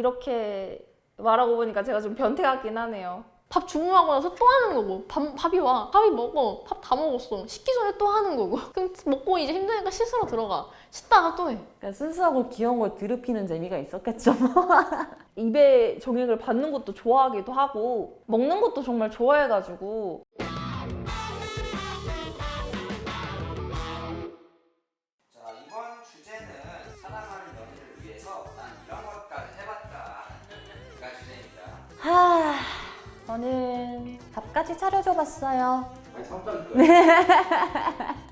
이렇게 말하고 보니까 제가 좀 변태 같긴 하네요. 밥 주문하고 나서 또 하는 거고 밥, 밥이 와. 밥이 먹어. 밥 다 먹었어. 씻기 전에 또 하는 거고. 그럼 먹고 이제 힘드니까 씻으러 들어가. 씻다가 또해. 그러니까 순수하고 귀여운 걸 드럽히는 재미가 있었겠죠. 입에 정액을 받는 것도 좋아하기도 하고 먹는 것도 정말 좋아해가지고 밥까지 차려줘 봤어요. 아니 거예요.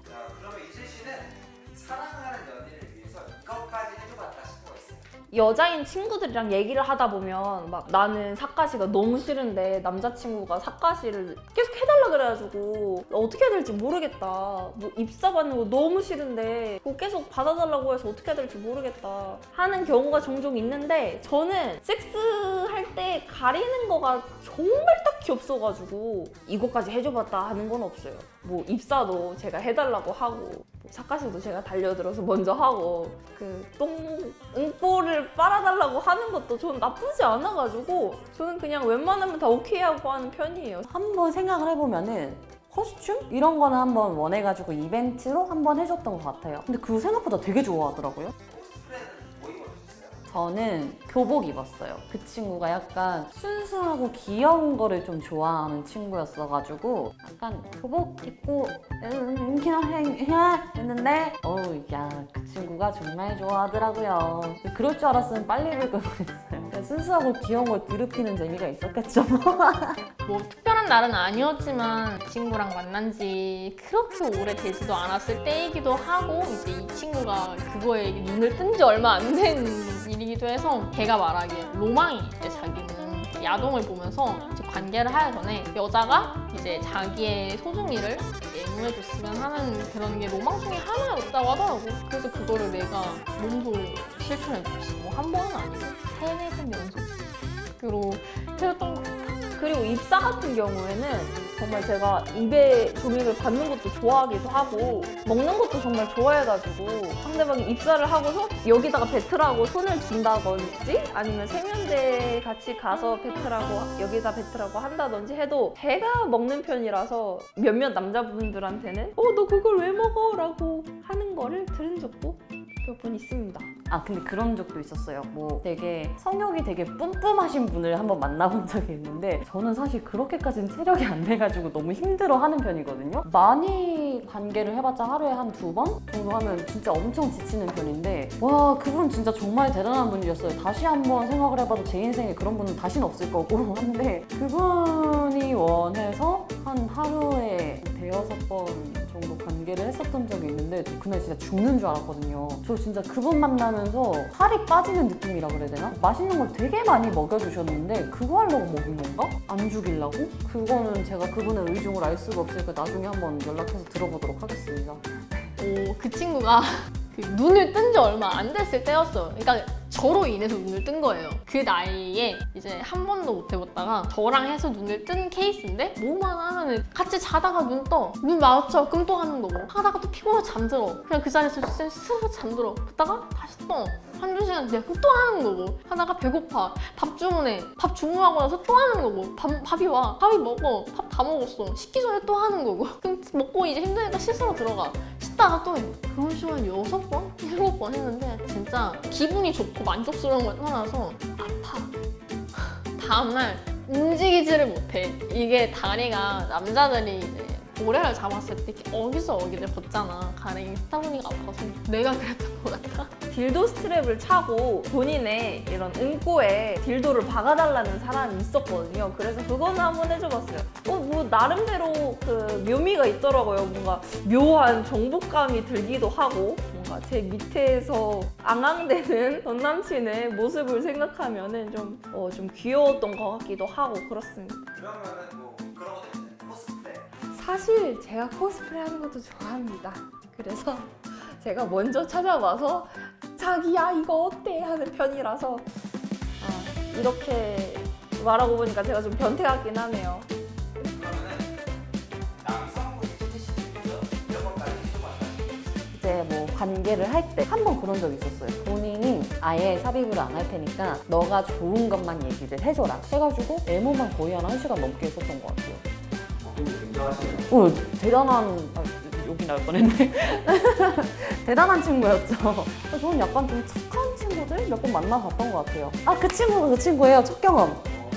여자인 친구들이랑 얘기를 하다 보면 막 나는 사카시가 너무 싫은데 남자친구가 사카시를 계속 해달라 그래가지고 어떻게 해야 될지 모르겠다. 뭐 입사 받는 거 너무 싫은데 그거 계속 받아달라고 해서 어떻게 해야 될지 모르겠다 하는 경우가 종종 있는데 저는 섹스할 때 가리는 거가 정말 딱히 없어가지고 이것까지 해줘봤다 하는 건 없어요. 뭐 입사도 제가 해달라고 하고 뭐 사카시도 제가 달려들어서 먼저 하고 그 똥 응보를 빨아달라고 하는 것도 저는 나쁘지 않아가지고 저는 그냥 웬만하면 다 오케이 하고 하는 편이에요. 한번 생각을 해보면은 커스튬? 이런 거는 한번 원해가지고 이벤트로 한번 해줬던 것 같아요. 근데 그거 생각보다 되게 좋아하더라고요. 저는 교복 입었어요. 그 친구가 약간 순수하고 귀여운 거를 좀 좋아하는 친구였어가지고 약간 교복 입고 음, 그냥 했는데 어우 야 그 친구가 정말 좋아하더라고요. 그럴 줄 알았으면 빨리 입을 걸. 그러니까 순수하고 귀여운 걸 드럽히는 재미가 있었겠죠. 뭐 특별한 날은 아니었지만 이 친구랑 만난 지 그렇게 오래 되지도 않았을 때이기도 하고 이제 이 친구가 그거에 눈을 뜬 지 얼마 안 된 일이기도 해서 걔가 말하기에 로망이 있대 자기는 야동을 보면서 관계를 하기 전에 여자가 이제 자기의 소중이를 애무해줬으면 하는 그런 게 로망 중에 하나였다고 하더라고 그래서 그거를 내가 몸소 실천해줬지 뭐한 번은 아니고 세네 번 연속으로 해줬던 것 같아. 그리고 입사 같은 경우에는 정말 제가 입에 조명을 받는 것도 좋아하기도 하고 먹는 것도 정말 좋아해가지고 상대방이 입사를 하고서 여기다가 배틀하고 손을 준다든지 아니면 세면대 같이 가서 배틀하고 여기다 배틀하고 한다든지 해도 제가 먹는 편이라서 몇몇 남자분들한테는 어 너 그걸 왜 먹어? 라고 하는 거를 들은 적도 몇번 있습니다. 아 근데 그런 적도 있었어요. 뭐 되게 성욕이 되게 뿜뿜하신 분을 한번 만나본 적이 있는데 저는 사실 그렇게까지는 체력이 안 돼가지고 너무 힘들어하는 편이거든요. 많이 관계를 해봤자 하루에 한 두 번 정도 하면 진짜 엄청 지치는 편인데 와 그분 진짜 정말 대단한 분이었어요. 다시 한번 생각을 해봐도 제 인생에 그런 분은 다시는 없을 거고 한데 그분이 원해서 한 하루에 대여섯 번 관계를 했었던 적이 있는데 저 그날 진짜 죽는 줄 알았거든요. 저 진짜 그분 만나면서 살이 빠지는 느낌이라 그래야 되나? 맛있는 걸 되게 많이 먹여주셨는데 그거 하려고 먹인 건가? 안 죽이려고? 그거는 제가 그분의 의중을 알 수가 없으니까 나중에 한번 연락해서 들어보도록 하겠습니다. 오, 그 친구가 그 눈을 뜬 지 얼마 안 됐을 때였어요. 그러니까 저로 인해서 눈을 뜬 거예요. 그 나이에 이제 한 번도 못 해봤다가 저랑 해서 눈을 뜬 케이스인데 뭐만 하면은 같이 자다가 눈 떠. 눈 마주쳐. 그럼 또 하는 거고. 하다가 또 피곤해서 잠들어. 그냥 그 자리에서 진짜 스르르 잠들어. 그러다가 다시 떠. 한두 시간 뒤에 그럼 또 하는 거고. 하다가 배고파. 밥 주문해. 밥 주문하고 나서 또 하는 거고. 밥, 밥이 와. 밥이 먹어. 밥 다 먹었어. 씻기 전에 또 하는 거고. 그럼 먹고 이제 힘드니까 씻으러 들어가. 씻다가 또 해. 그런 식으로 한 여섯 번? 일곱 번 했는데 진짜 기분이 좋고 만족스러운 걸 떠나서 아파. 다음날 움직이지를 못해. 이게 다리가 남자들이 이제 모래를 잡았을 때 이렇게 어기서 어기를 걷잖아. 가랭이 스타보니가 아파서 내가 그랬던 것 같아. 딜도 스트랩을 차고 본인의 이런 응꼬에 딜도를 박아달라는 사람이 있었거든요. 그래서 그거는 한번 해줘봤어요. 어, 뭐, 나름대로 그 묘미가 있더라고요. 뭔가 묘한 정복감이 들기도 하고, 뭔가 제 밑에서 앙앙대는 전 남친의 모습을 생각하면은 좀, 어, 좀 귀여웠던 것 같기도 하고, 그렇습니다. 그러면은 뭐 그런 것도 있잖아요. 코스프레. 사실 제가 코스프레 하는 것도 좋아합니다. 그래서 제가 먼저 찾아봐서 자기야 이거 어때 하는 편이라서 아, 이렇게 말하고 보니까 제가 좀 변태 같긴 하네요. 이제 뭐 관계를 할 때 한 번 그런 적이 있었어요. 본인이 아예 삽입을 안 할 테니까 너가 좋은 것만 얘기를 해줘라. 해가지고 에모만 거의 한 1시간 넘게 했었던 것 같아요. 어, 그럼 인정하시네요. 어, 대단한 아, 여기 나올 뻔했네. 대단한 친구였죠. 저는 약간 좀 착한 친구들 몇 번 만나봤던 것 같아요. 아 그 친구가 그 친구예요. 첫 경험.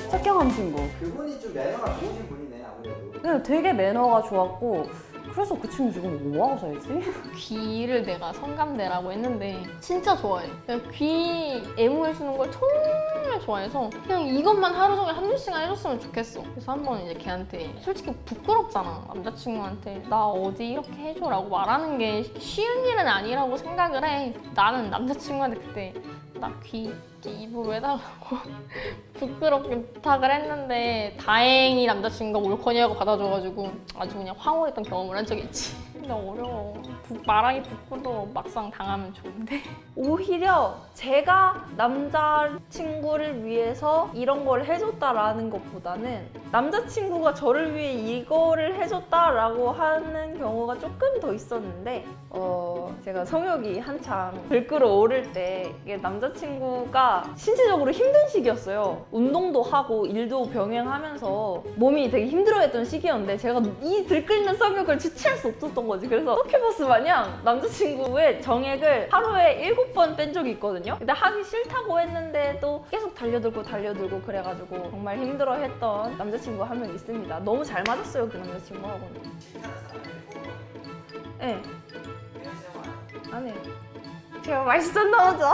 첫 경험 친구. 그분이 좀 매너가 좋으신 분이네 아무래도. 근데 되게 매너가 좋았고 그래서 그 친구 지금 뭐 하고 살지? 귀를 내가 성감대라고 했는데 진짜 좋아해. 그냥 귀 애무해 주는 걸 정말 좋아해서 그냥 이것만 하루 종일 한두 시간 해줬으면 좋겠어. 그래서 한 번 이제 걔한테 솔직히 부끄럽잖아. 남자친구한테 나 어디 이렇게 해줘라고 말하는 게 쉬운 일은 아니라고 생각을 해. 나는 남자친구한테 그때 나 귀 입으로 해달라고 부끄럽게 부탁을 했는데 다행히 남자친구가 올커니하고 받아줘가지고 아주 그냥 황홀했던 경험을 한 적이 있지. 근데 어려워. 부- 말하기 부끄러워. 막상 당하면 좋은데. 오히려 제가 남자친구를 위해서 이런 걸 해줬다라는 것보다는 남자친구가 저를 위해 이거를 해줬다라고 하는 경우가 조금 더 있었는데 어 제가 성욕이 한창 들끓어 오를 때 이게 남자친구가 신체적으로 힘든 시기였어요 운동도 하고 일도 병행하면서 몸이 되게 힘들어했던 시기였는데 제가 이 들끓는 성욕을 주체할 수 없었던 거지 그래서 서큐버스 마냥 남자친구의 정액을 하루에 일곱 번뺀 적이 있거든요 근데 하기 싫다고 했는데도 계속 달려들고 달려들고 그래가지고 정말 힘들어했던 남자친구 한 명 있습니다 너무 잘 맞았어요 그 남자친구하고는. 네 그냥 시험 안 해요. 안 해요 제가 맛있었나 보죠?